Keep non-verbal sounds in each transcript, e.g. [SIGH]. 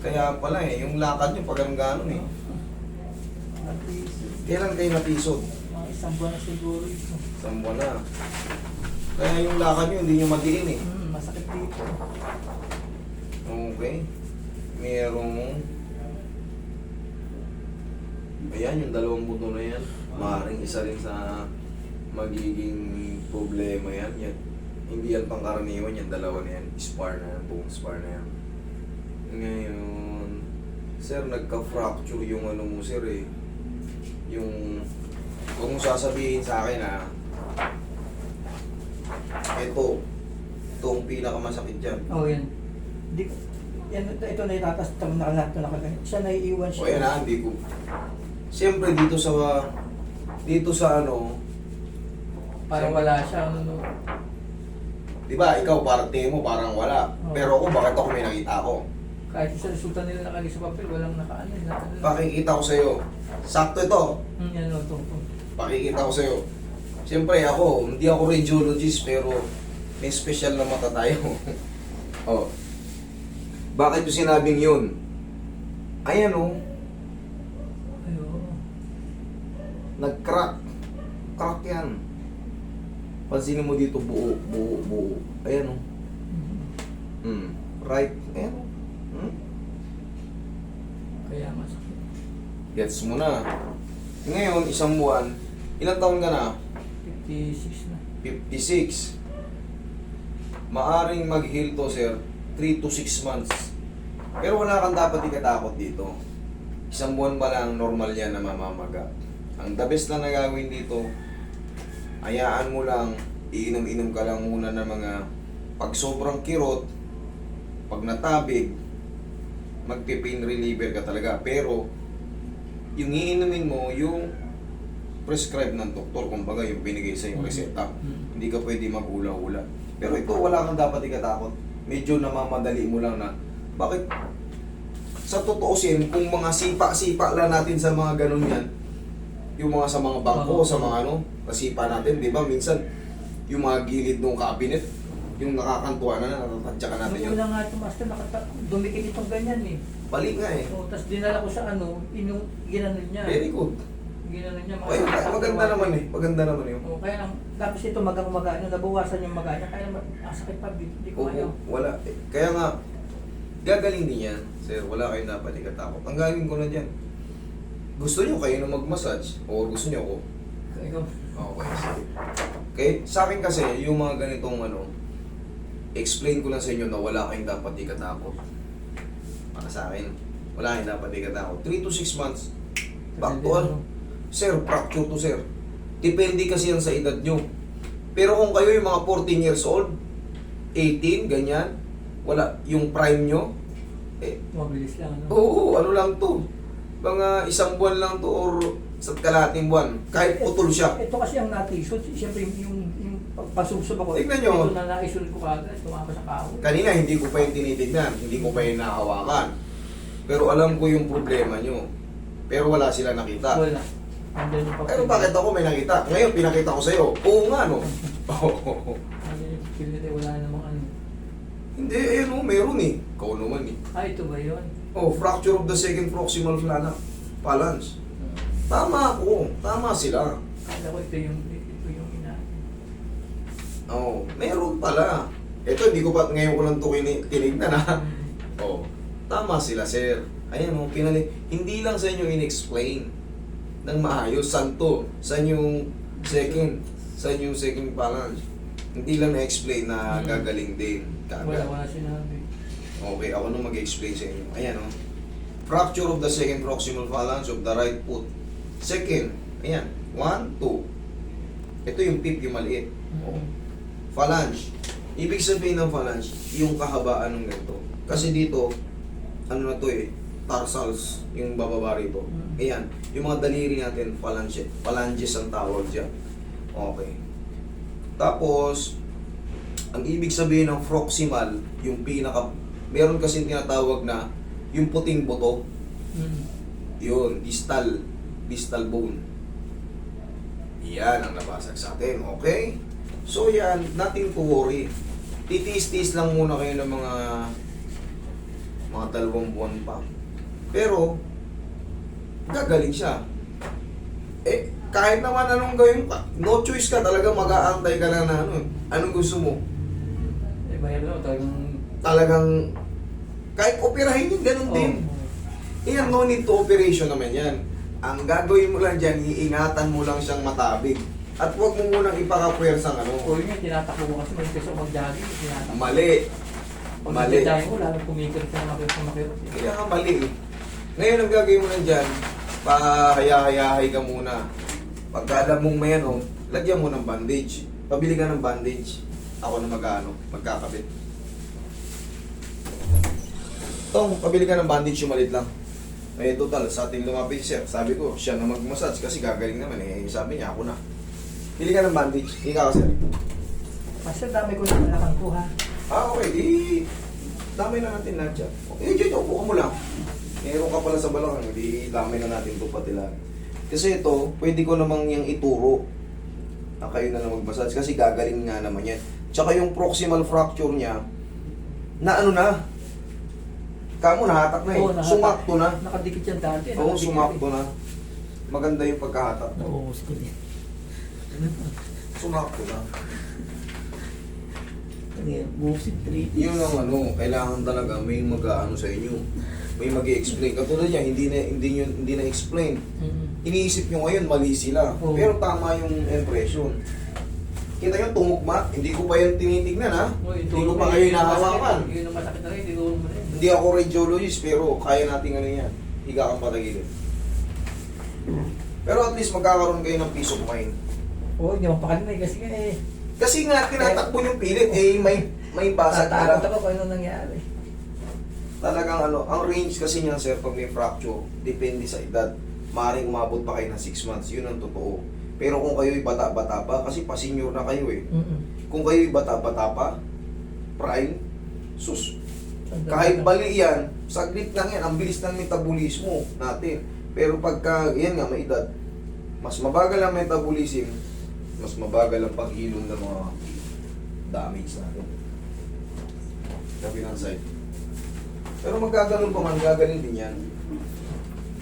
Kaya pala eh, yung lakad nyo pag ganun ganon eh. Kailan kayo napisod? Mga isang buwan na siguro ito. Isang buwan na. Kaya yung lakad nyo hindi nyo madiin eh. Hmm, masakit dito. Okay. Merong... Ayan, yung dalawang buto na yan. Maaaring isa rin sa magiging problema yan. yan. Hindi yan pangkaraniwan, yan dalawa na yan. Spar na yan, bone spar na yan. Ngayon, sir, nagka-fracture yung ano mo, sir eh. Yung... Kung mo sasabihin sa akin ah, ito, ito ang pinakamasakit dyan. Oh, yan. Di, yan, ito, ito na itatas, ito na lahat na nakaganyan. Siya naiiwan siya. O yan ah, hindi ko. Siyempre dito sa dito sa ano, Parang wala siya. Ano, 'di ba? Ikaw parte mo parang wala. Oo. Pero ako bakit ako may nakita ko? Kahit sa resulta nila nakalagay sa papel, walang nakaano. Na, ano. Pakikita ko sa iyo. Sakto ito. Hmm, yan o, ito. Pakikita ko sa iyo. Siyempre ako, hindi ako radiologist pero may special na mata tayo. [LAUGHS] oh. Bakit yung sinabing yun? Ayan oh, Ay, oo. nag-crack. Crack yan. Pansinin mo dito buo, buo, buo. Ayan oh. Mhm. Mm. Right. Ayan. Hmm? Kaya masakit. Gets mo na. Ngayon, isang buwan, ilang taon ka na? 56 na. 56. Maaring mag-heal to, sir. 3 to 6 months. Pero wala kang dapat ikatakot dito. Isang buwan pa lang, normal yan na mamamaga. Ang the best na nagawin dito, hayaan mo lang, iinom-inom ka lang muna ng mga pag sobrang kirot, pag natabig, magpe-pain reliever ka talaga. Pero, yung iinumin mo, yung prescribe ng doktor, kumbaga yung binigay sa yung reseta. Mhm. Hindi ka pwede mag-ula-ula. Pero ito, wala kang dapat ikatakot. Medyo namamadali mo lang na, bakit? Sa totoosin, kung mga sipa-sipa lang natin sa mga ganun yan, yung mga sa mga bangko, sa mga ano, nasipa natin, di ba? Minsan, yung mga gilid ng kabinet, yung nakakantuan na, natatadya ka natin Nung yun. una nga ito, master, nakata, dumikit itong ganyan eh. Bali nga eh. So, tapos dinala ko sa ano, inung, ginanon niya. Very good. Ginanon niya. Ay, maganda naman eh. Maganda naman yun. O, kaya lang, tapos ito magang maga, nung nabawasan yung maga niya, kaya naman, ang sakit pa, di, di ko Oo, ayaw. wala. Eh, Kaya nga, gagaling din yan. Sir, wala kayong dapat ikatakot. Ang galing ko na dyan. Gusto nyo kayo na mag-massage? O gusto nyo ako? Ikaw, Okay, sige. Okay, sa akin kasi, yung mga ganitong ano, explain ko lang sa inyo na wala kayong dapat ikatakot. Para sa akin, wala kayong dapat ikatakot. 3 to 6 months, back to ano? Sir, fracture to sir. Depende kasi yan sa edad nyo. Pero kung kayo yung mga 14 years old, 18, ganyan, wala, yung prime nyo, eh, mabilis lang, ano? oo, ano lang to. Mga isang buwan lang to or sa kalating buwan. Kahit putol siya. Ito kasi ang natisod, siyempre yung pasubsob ako. Tignan nyo. Ito na naisul ko kagad, tumama sa kahoy. Kanina hindi ko pa yung tinitignan, hindi ko pa yung nahawakan. Pero alam ko yung problema nyo. Pero wala sila nakita. Wala. Pero bakit ako may nakita? Ngayon pinakita ko sa'yo. Oo nga no. [LAUGHS] Papel nila, wala namang ano. hindi, ayun oh, meron eh. Ikaw naman eh. Ah, ito ba yun? Oh, fracture of the second proximal phalanx. Phalanx. Tama ako. Tama sila. Kala ko ito yung. Oh, meron pala. Ito, hindi ko pa, ngayon ko lang ito tinignan ha. Oh, tama sila, sir. Ayan, oh, pinali. Hindi lang sa inyo in-explain ng maayos. Saan to? Saan yung second? Saan yung second balance? Hindi lang na-explain na Hmm. gagaling din. Wala, Kagad. wala sinabi. Okay, ako nung mag-explain sa inyo. Ayan, oh. Fracture of the second proximal phalanx of the right foot. Second. Ayan. One, two. Ito yung pip, yung maliit. Oh. Phalange. Ibig sabihin ng phalange, yung kahabaan ng ganito. Kasi dito, ano na to eh, tarsals, yung bababa rito. Mm. Ayan, yung mga daliri natin, phalange, phalanges ang tawag dyan. Okay. Tapos, ang ibig sabihin ng proximal, yung pinaka, meron kasi tinatawag na, yung puting buto, Mm. yun, distal, distal bone. Yan ang nabasag sa atin, okay? So yan, nothing to worry. Titiis-tiis lang muna kayo ng mga mga dalawang buwan pa. Pero, gagaling siya. Eh, kahit naman anong gawin pa, no choice ka talaga, mag-aantay ka na na ano. eh. Anong gusto mo? Eh, mahirap na, talagang... Talagang, kahit operahin yun, ganun din. Oh. Yan, no need to operation naman yan. Ang gagawin mo lang dyan, iingatan mo lang siyang matabig. At huwag mo munang ipakapwersang ano. O yun tinatakbo ko kasi may gusto mag-jogging, tinatakbo. Mali. Pag Mali. nag-jogging ko, lalong kumikirot ka na makirot na makirot. Kaya nga mali eh. Ngayon ang gagawin mo lang dyan, pahaya-hayahay ka muna. Pagka alam mong may ano, lagyan mo ng bandage. Pabili ka ng bandage. Ako na mag-ano, magkakabit. Tong, pabili ka ng bandage yung malit lang. Eh, total, sa ating lumapit sir, sabi ko, siya na mag-massage kasi gagaling naman eh. Sabi niya, ako na. Bili ka ng bandage. Ikaw sir. Master, dami ko na nalakan ko ha. Ah, okay. Di, damay na natin lahat yan. Eh, dyan, upo ka mo lang. Meron ka pala sa balakang, di damay na natin ito pati lahat. Kasi ito, pwede ko namang yung ituro na kayo na lang mag-massage kasi gagaling nga naman yan. Tsaka yung proximal fracture niya, na ano na, kamo nahatak na eh. Oo, nahatak. Sumakto na. Nakadikit yan dati. Oo, nakadikit sumakto eh. na. Maganda yung pagkahatak. Nauubos ko din. Sumakto na. Ano yan? Busit, three Yun ang ano, kailangan talaga may mag-ano sa inyo. May mag explain Katulad niya, hindi na hindi nyo, hindi na explain. Mm. Iniisip nyo ngayon, mali sila. Oo. Pero tama yung impression. Kita nyo, tumukma. Hindi ko pa yan tinitignan, ha? Hindi ko pa kayo nahawakan. Yun ang masakit na rin, tinuro mo rin. Hindi ako radiologist, pero kaya natin ano yan. Higa kang patagilid. Pero at least magkakaroon kayo ng peace of mind. Oo, hindi mo pakalinay kasi nga eh. Kasi nga, tinatakbo yung pilit, eh, may, may basag Tatakot na ako kung ano nangyari. talagang ano, ang range kasi niyan sir pag may fracture, depende sa edad. Maaaring umabot pa kayo ng 6 months, yun ang totoo. Pero kung kayo'y bata-bata pa, kasi pa-senior na kayo eh. Mm-mm. Kung kayo'y bata-bata pa, prime, sus, kahit bali yan, saglit lang yan, ang bilis ng metabolismo natin. Pero pagka, yan nga, may edad, mas mabagal ang metabolism, mas mabagal ang paghilom ng mga damage natin. Kabilang side. Pero magkaganon pa man, gagaling din yan.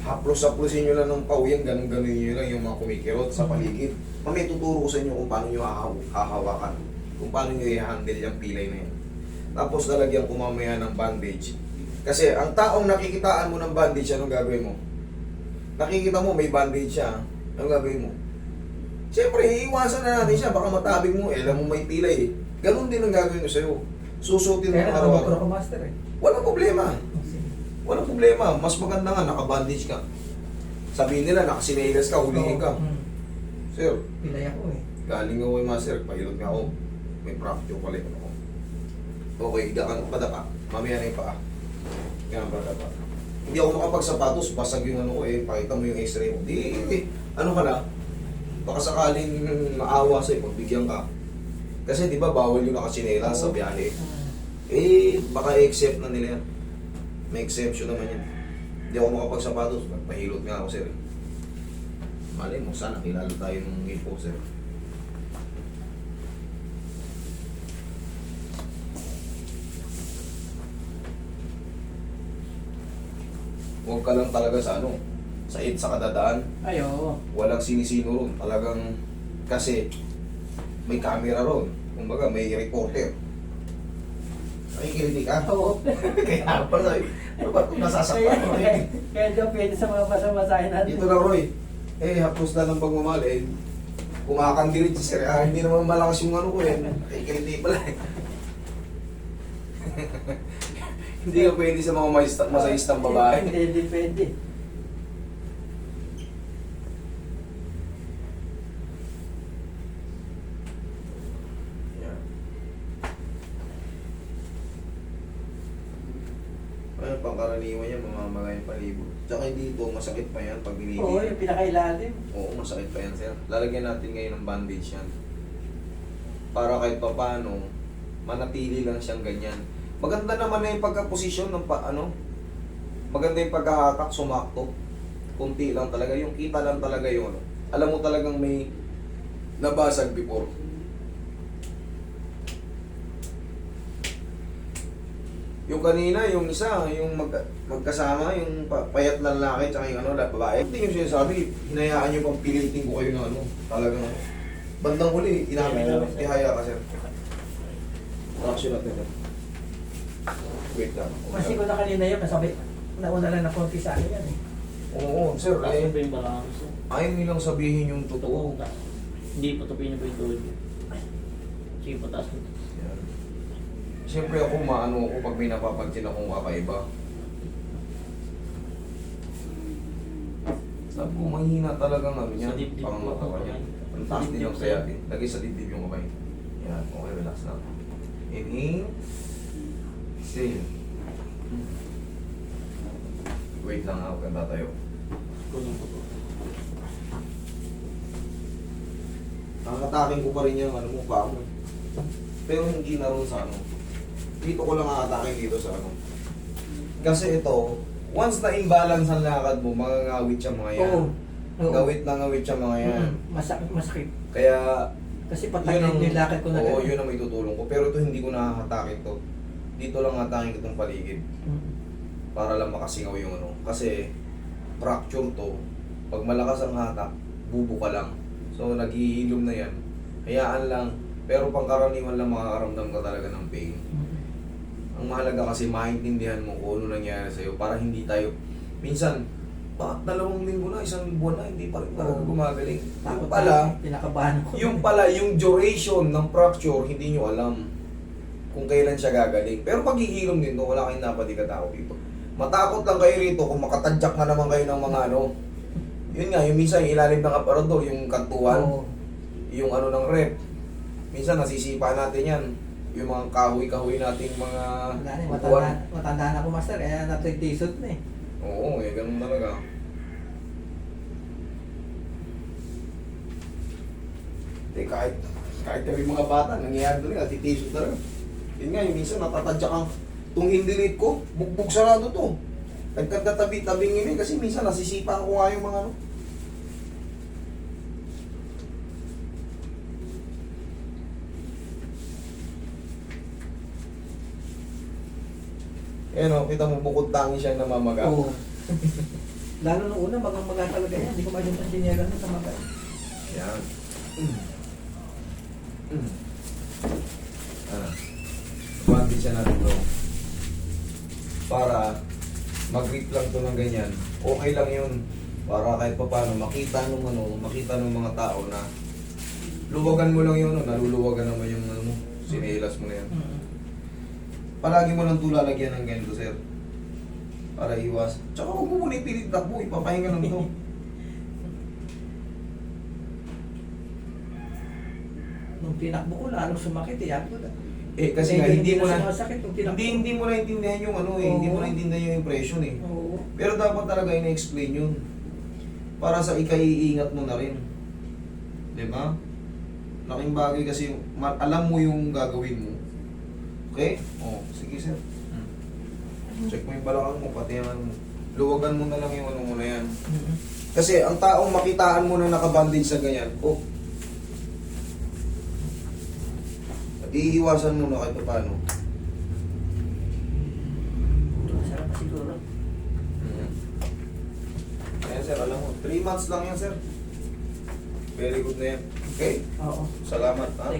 Haplos-haplosin nyo lang ng pauyan, ganun-ganun nyo lang yung mga kumikirot sa paligid. Mamaya tuturo ko sa inyo kung paano nyo hahaw- hahawakan. Kung paano nyo i-handle yung pilay na yan. Tapos lalagyan ko mamaya ng bandage. Kasi ang taong nakikitaan mo ng bandage, anong gagawin mo? Nakikita mo may bandage siya, anong gagawin mo? Siyempre, iiwasan na natin siya, baka matabig mo, eh, alam mo may pilay eh. Ganun din ang gagawin ko sa'yo. Susutin mo Kaya araw-araw. ko master eh. Walang problema. Walang problema. Mas maganda nga, naka-bandage ka. Sabihin nila, nakasinelas ka, hulihin ka. Sir, Pilay ako eh. galing ako kay master, pahilot nga ako. May fracture pala ako. Okay, higa ka ng padapa. Mamaya na yung paa. Yan ang padapa. Hindi ako makapagsapatos, basag yung ano ko eh. Pakita mo yung x-ray mo. Di, di, ano ka na? Baka sakaling maawa sa'yo, pagbigyan ka. Kasi di ba bawal yung nakasinelas sa biyahe. Eh, baka i-accept na nila yan. May exemption naman yan. Hindi ako makapagsapatos. Nagpahilot nga ako, sir. Malay mo, sana kilala tayo ng info, sir. Huwag ka lang talaga sa ano, sa it sa kadadaan. Ay, oo. Walang sinisino ron. Talagang, kasi, may camera ron. Kumbaga, may reporter. Nakikinig ka? Oo. [LAUGHS] Kaya pa sabi, ano ba kung nasasaktan mo? Kaya, kaya diyan pwede sa mga basa-basahin natin. Dito na Roy, eh hapos na ng pagmamahal eh. Kumakandirit si Sir, ah, hindi naman malakas yung ano ko eh. Ay, kiliti pala eh. [LAUGHS] hindi ka pwede sa mga masayista, masayistang babae. Hindi, hindi pwede. Yan. Ayun, pangkaraniwan yan, mamamagay yung palibot. Tsaka dito, masakit pa yan pag binigay. Oo, yung pinakailalim. Oo, masakit pa yan, sir. Lalagyan natin ngayon ng bandage yan. Para kahit pa paano, manatili lang siyang ganyan. Maganda naman na yung pagka-posisyon ng pa, ano, maganda yung pagkahatak, sumakto. Kunti lang talaga, yung kita lang talaga ano. Alam mo talagang may nabasag before. Yung kanina, yung isa, yung mag, magkasama, yung pa, payat na lalaki, tsaka yung ano, babae. Hindi yung sinasabi, hinayaan nyo pang pilitin ko kayo ng ano, talagang ano. Bandang huli, inamin nyo, ihaya ka sir. Traction natin sir. Wait lang. Kasi ko na kanina yun, nasabi, nauna lang na konti sa akin yan eh. Oo, sir, Taas eh, ba yung balance? ayaw nilang sabihin yung totoo. Hindi, patupin niyo ba yung niyo? Sige, pataas mo. Siyempre ako, maano ako pag may napapansin akong kakaiba. Sabi ko, mahina talagang ano niya, Sa dibdib pang ko, matawa niya. okay. Ang taas din yung Dibdib din. Lagay sa dibdib yung kamay. Yan, okay, relax lang. Inhale. Exhale. Wait lang ako, ganda tayo. Kulong ko po. Nakatakin ko pa rin yung ano mo, pa mo. Pero hindi na rin sa ano. Dito ko lang nakatakin dito sa ano. Kasi ito, once na imbalance ang lakad mo, mangangawit siya mga yan. Oo. Oo. Ngawit na ngawit siya mga yan. Mm, masakit, masakit. Kaya, Kasi patay ang, nilakad ko na oo, ganun. yun ang may tutulong ko. Pero ito hindi ko nakakatakin to. Dito lang ko itong paligid. Mm. Para lang makasingaw yung ano. Kasi, fracture to. Pag malakas ang hatak, bubuka lang. So, naghihilom na yan. Hayaan lang. Pero pangkaraniwan lang makakaramdam ka talaga ng pain. Mm. Ang mahalaga kasi maintindihan mo kung ano nangyari sa'yo para hindi tayo, minsan, bakit dalawang linggo na, isang buwan na, hindi pa rin talaga gumagaling. Yung pala, na, pinakabahan ko. yung pala, yung duration ng fracture, hindi nyo alam kung kailan siya gagaling. Pero pag ihilom din to, wala kayong napati katao dito. Matakot lang kayo rito kung makatadyak na naman kayo ng mga ano. Yun nga, yung minsan yung ilalim ng aparador, yung kantuan, Oo. yung ano ng rep. Minsan nasisipa natin yan. Yung mga kahoy-kahoy nating mga Wala na, upuan. matanda, matanda na ako master, kaya natigtisod na eh. Oo, eh, ganun talaga. Hindi, kahit, kahit kami mga bata, nangyayari talaga, titisod talaga. Yun nga, yung minsan natatadyak ang, itong hindilit ko, bugbog sarado to. Nagkagtatabi-tabing yun eh, kasi minsan nasisipa ko nga yung mga ano. Yan o, kita mo, bukod tangi siya namamaga. Oo. [LAUGHS] Lalo nung una, magang maga talaga yan. Hindi ko masyadong ang sinyela na sa mga. Yan. Mm. Mm. Ano? Advantage siya natin to. Para mag-grip lang to ng ganyan. Okay lang yun. Para kahit pa paano makita nung ano, makita nung mga tao na luwagan mo lang yun, no? naluluwagan naman yung ano mo, sinilas mo na yan. Mm. Palagi mo lang ito lalagyan ng ganito, sir. Para iwas. Tsaka huwag mo muna ipilit takbo, ipapahinga lang to. [LAUGHS] Nung tinakbo ko, lalong sumakit eh. Sabi ko na. Eh, kasi nga, hindi mo na, Sumasakit nung tinakbo. hindi, hindi mo na intindihan yung ano eh, hindi mo Oo. na intindihan yung impression eh. Oo. Pero dapat talaga ina-explain yun. Para sa ikaiingat mo na rin. Di ba? Laking bagay kasi ma- alam mo yung gagawin mo. Okay? Oh, sige sir. Check mo yung balakang mo, pati mo. Luwagan mo na lang yung ano mo na yan. Mm. Kasi ang taong makitaan mo na nakabandage sa ganyan, oh. At iiwasan mo na kahit paano. Sarap pa siguro. Ayan sir, alam mo, 3 months lang yan sir. Very good na yan. Okay? Oo. Salamat ha.